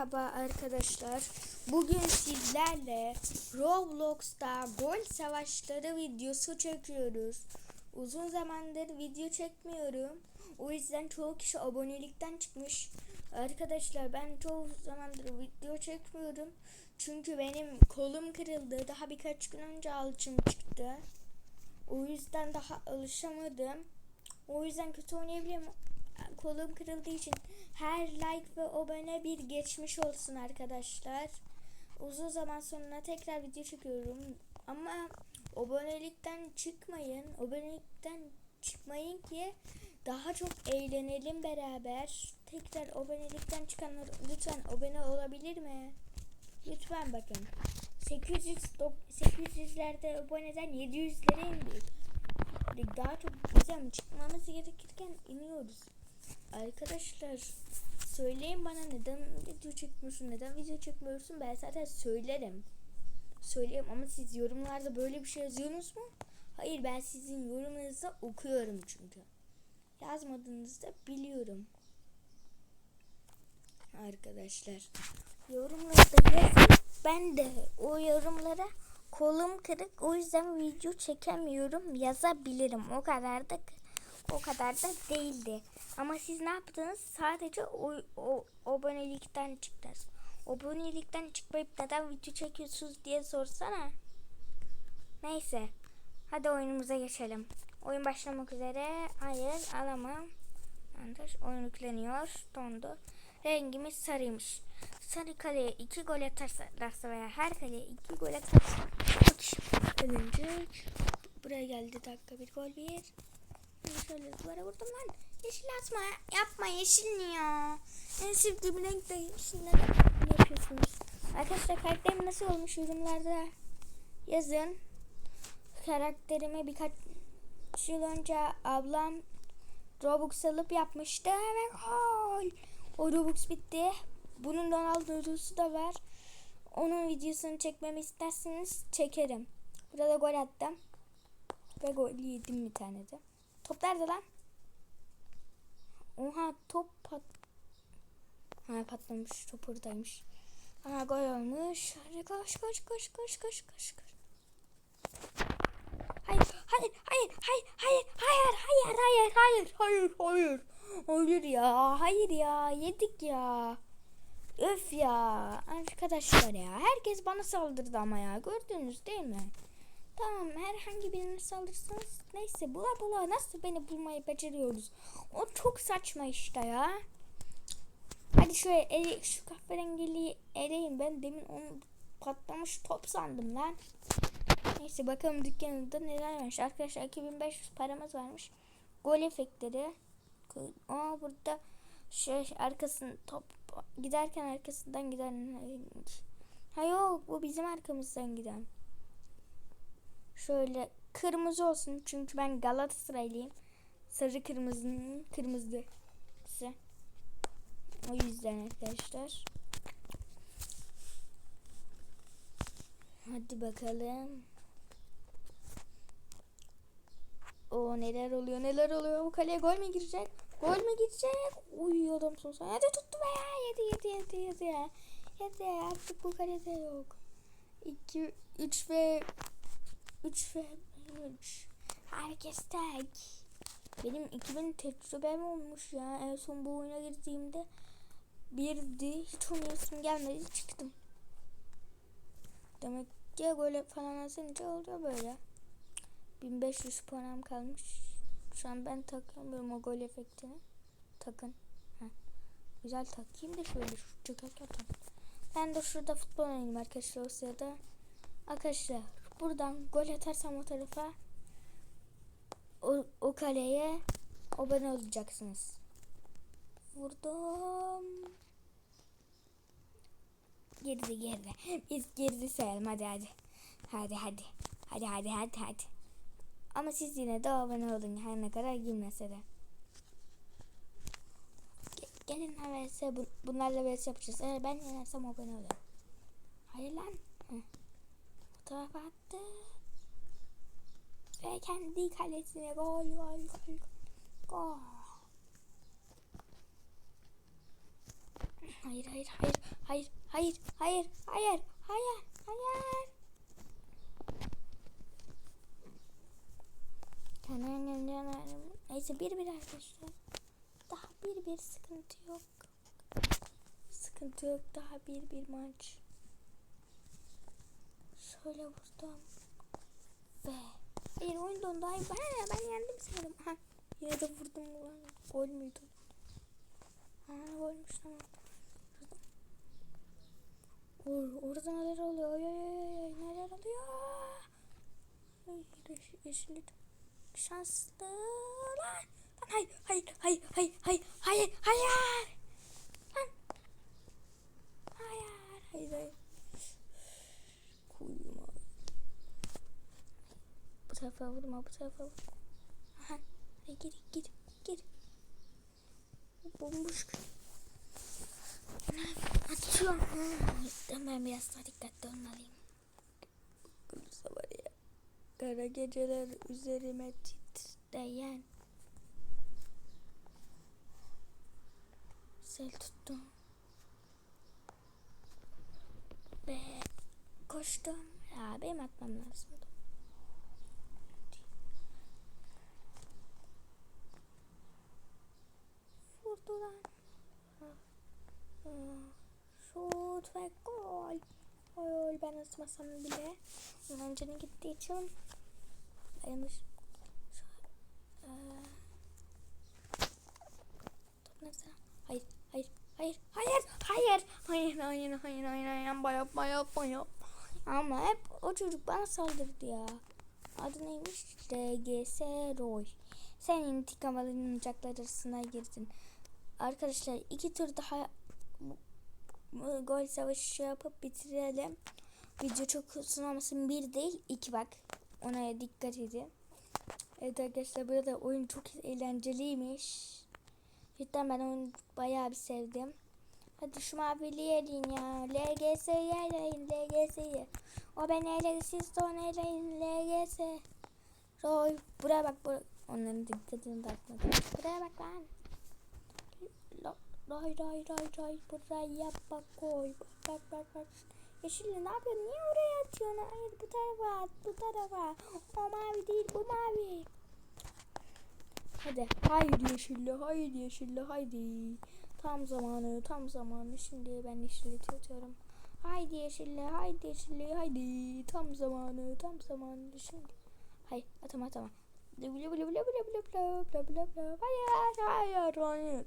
Merhaba arkadaşlar. Bugün sizlerle Roblox'ta gol savaşları videosu çekiyoruz. Uzun zamandır video çekmiyorum. O yüzden çoğu kişi abonelikten çıkmış. Arkadaşlar ben çoğu zamandır video çekmiyorum. Çünkü benim kolum kırıldı. Daha birkaç gün önce alçım çıktı. O yüzden daha alışamadım. O yüzden kötü oynayabilirim. Kolum kırıldığı için her like ve abone bir geçmiş olsun arkadaşlar. Uzun zaman sonra tekrar video çekiyorum. Ama abonelikten çıkmayın. Abonelikten çıkmayın ki daha çok eğlenelim beraber. Tekrar abonelikten çıkanlar lütfen abone olabilir mi? Lütfen bakın. 800 dok- 800'lerde aboneden 700'lere indik. Daha çok bizim çıkmamız gerekirken iniyoruz. Arkadaşlar söyleyin bana neden video çekmiyorsun, neden video çekmiyorsun ben zaten söylerim. Söyleyeyim ama siz yorumlarda böyle bir şey yazıyorsunuz mu? Hayır ben sizin yorumunuzu okuyorum çünkü. Yazmadığınızda biliyorum. Arkadaşlar yorumlarda yazın. Ben de o yorumlara kolum kırık o yüzden video çekemiyorum yazabilirim. O kadar da o kadar da değildi. Ama siz ne yaptınız? Sadece o, o abonelikten çıktınız. Abonelikten çıkmayıp neden video çekiyorsunuz diye sorsana. Neyse. Hadi oyunumuza geçelim. Oyun başlamak üzere. Hayır alamam. Yanlış. Oyun yükleniyor. Dondu. Rengimiz sarıymış. Sarı kaleye iki gol atarsa veya her kaleye iki gol atarsa ölünce buraya geldi dakika bir gol bir. Şöyle duvara vurdum lan. Yeşil atma. Yapma yeşil ya. En sevdiğim renk de yeşil. Neden bunu yapıyorsunuz? Arkadaşlar karakterim nasıl olmuş yorumlarda yazın. Karakterimi birkaç yıl önce ablam Robux alıp yapmıştı ve gol. O Robux bitti. Bunun Ronaldo'su da var. Onun videosunu çekmemi isterseniz çekerim. Burada gol attım. Ve gol yedim bir tane de. Top nerede lan? Oha top pat... Ha patlamış. Top oradaymış. Aha gol olmuş. Hadi koş koş koş koş koş koş koş. Hayır hayır hayır hayır hayır hayır hayır hayır hayır hayır hayır hayır ya hayır ya yedik ya. Öf ya arkadaşlar ya herkes bana saldırdı ama ya gördünüz değil mi? Tamam herhangi birine saldırsanız neyse bula bula nasıl beni bulmayı beceriyoruz. O çok saçma işte ya. Hadi şöyle ele, şu kahverengiliği eleyin ben demin onu patlamış top sandım lan. Neyse bakalım dükkanında neler varmış. Arkadaşlar 2500 paramız varmış. Gol efektleri. Aa burada şey arkasın top giderken arkasından giden. Ha yok bu bizim arkamızdan giden. Şöyle kırmızı olsun çünkü ben Galatasaraylıyım. Sarı kırmızının kırmızısı. O yüzden arkadaşlar. Hadi bakalım. O neler oluyor neler oluyor. Bu kaleye gol mü girecek? Gol mü girecek? Uyuyordum sonsuza. Hadi tuttu be ya. Yedi yedi yedi yedi. Yedi artık bu kalede yok. 2 3 ve 3 ve 3. Herkes tek. Benim 2000 tecrübem olmuş ya. En son bu oyuna girdiğimde birdi. Hiç oynayasım gelmedi. Çıktım. Demek ki gol falan atınca oluyor böyle. 1500 puanım kalmış. Şu an ben takamıyorum o gol efektini. Takın. Heh. Güzel takayım da şöyle şu çıkarken. Ben de şurada futbol oynayayım arkadaşlar o sırada. Arkadaşlar buradan gol atarsam o tarafa o, o kaleye abone olacaksınız. Vurdum. Geride geride. Biz geride sayalım hadi hadi. Hadi hadi. Hadi hadi hadi hadi. Ama siz yine de abone olun her ne kadar girmese de. Gelin bu, bunlarla vs yapacağız. Eğer ben yenersem abone olun. Hayır lan. Heh. Tarafa attı. Ve kendi kalesine gol gol gol. Gol. Hayır hayır hayır hayır hayır hayır hayır hayır hayır. Neyse bir bir arkadaşlar. Daha bir bir sıkıntı yok. Sıkıntı yok daha bir bir maç. Şöyle vurdum. Ve hayır oyun dondu. Hayır ben, ben yendim sanırım. Aha, yine de vurdum ulan. Gol müydü? Ha golmüş tamam. Or orada neler oluyor? Oy, oy, oy, neler oluyor? Ay, yeşil. Şanslı. Lan hayır, hayır, hayır, hayır, hayır, hayır, hayır. Lan. Hayır, hayır, hayır. Kuyuma. Bu tarafa vurma, bu tarafa vurma. Aha, hadi gir, gir, gir. Bomboş. Atıyorum. Ben biraz daha dikkatli olmalıyım. Gülse var ya. Kara geceler üzerime titreyen. Sel tuttum. Ve koştum. Ya benim atmam lazım. Şut ve gol. Gol ben atmasam bile. Önceden gittiği için dayanış. Ee, top mesela. Hayır, hayır, hayır, hayır, hayır, hayır, hayır, hayır, hayır, hayır, yapma, yapma, yapma, yapma. Ama hep o çocuk bana saldırdı ya. Adı neymiş? DGS Roy. Sen intikam alınacaklar arasına girdin. Arkadaşlar iki tur daha gol savaşı yapıp bitirelim. Video çok uzun olmasın. Bir değil iki bak. Ona dikkat edin. Evet arkadaşlar burada oyun çok eğlenceliymiş. Cidden ben oyunu bayağı bir sevdim. Hadi şu maviliği elin ya. LGS'yi eleyin LGS'yi. O ben eleyin siz de onu eleyin LGS. Roy buraya bak buraya. Onların dikkatini dağıtmadım. Buraya bak lan. Ray ray ray ray buraya bak koy. Bak bak bak. Yeşilli ne yapıyorsun? Niye oraya atıyorsun? Hayır bu tarafa at. Bu tarafa. O mavi değil bu mavi. Hadi. Haydi yeşilli. Haydi yeşilli. Haydi. Tam zamanı. Tam zamanı. Şimdi ben yeşilli tutuyorum. Haydi yeşilli. Haydi yeşilli. Haydi. Tam zamanı. Tam zamanı. Şimdi. Hayır. Atama atama. Bla bla bla bla bla bla bla bla bla. Hayır. Hayır. Hayır.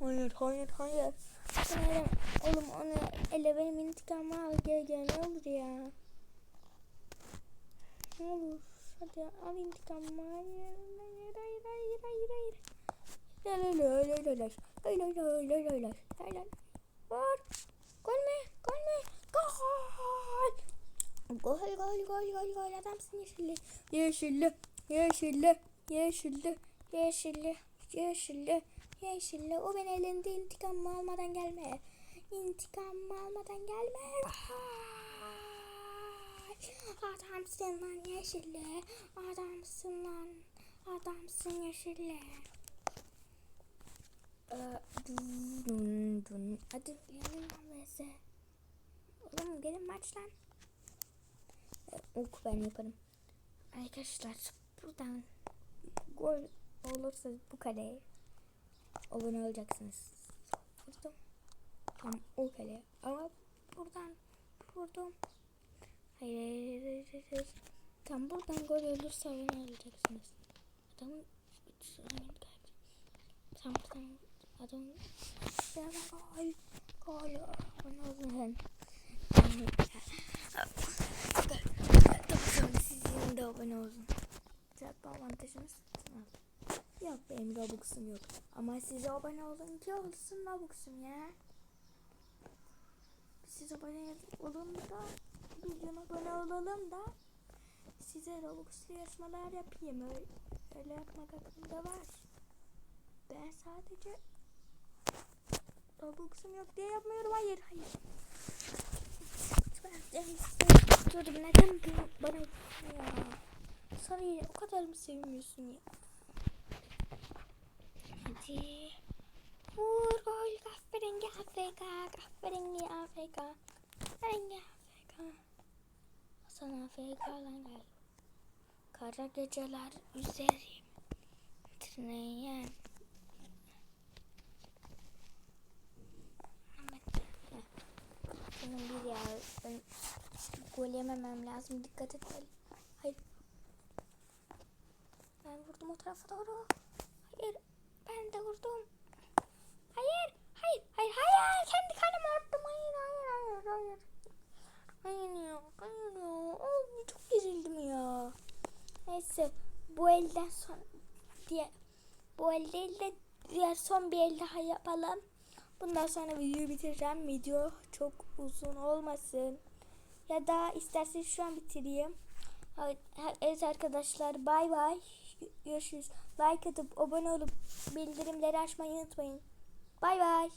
Hayır hayır hayır. Hayır. Oğlum onu ele benim intikamımı al gel gel ne olur ya. Ne olur. Hadi al intikamımı. Hayır hayır hayır hayır hayır hayır. La la. La la la la la la. La la. Var. Gol mü? Gol mü? Gol. Gol gol gol gol gol adamsın yeşilli. Yeşilli. Yeşilli. Yeşilli. Yeşilli. Yeşilli. Yeşilli o beni elinde intikamımı almadan gelme. İntikamımı almadan gelme. Adamsın lan yeşilli. Adamsın lan. Adamsın yeşilli. Ee, dun dun. Hadi gelin vs. Oğlum gelin maç lan. Ee, ok ben yaparım. Arkadaşlar buradan gol olursa bu kaleye abone olacaksınız. Vurdum. Tam o kale. Ama buradan vurdum. Hayır, hayır, hayır, hayır, hayır. Tam buradan gol olursa abone olacaksınız. Adamın Tam buradan adam gol gol abone olun. Tamam sizin de abone olun. Zaten avantajınız Yok Robux'um yok. Ama size abone olun ki olsun Robux'um ya. Siz abone olun da videoma abone olalım da size Robux'lu yarışmalar yapayım. Öyle, öyle yapmak aklımda var. Ben sadece Robux'um yok diye yapmıyorum. Hayır hayır. Ben Dur neden bana ya? Sana o kadar mı sevmiyorsun ya? Hadi. Vur gol kahverengi Afrika. Kahverengi Afrika. Kahverengi Afrika. Hasan Afrika lan gel. Kara geceler üzerim. Titreyen. Bunun bir ya. Ben gol lazım. Dikkat et. Hayır. Ben vurdum o tarafa doğru. Hayır. Ben de vurdum. Hayır. Hayır. Hayır. Hayır. Kendi kaleme attım. Hayır. Hayır. Hayır. Hayır. Hayır ya. Hayır ya. Oy, çok gerildim ya. Neyse. Bu elden son diye bu el de diğer son bir el daha yapalım. Bundan sonra videoyu bitireceğim. Video çok uzun olmasın. Ya da isterseniz şu an bitireyim. Evet arkadaşlar bay bay. Görüşürüz. Like atıp abone olup bildirimleri açmayı unutmayın. Bay bay.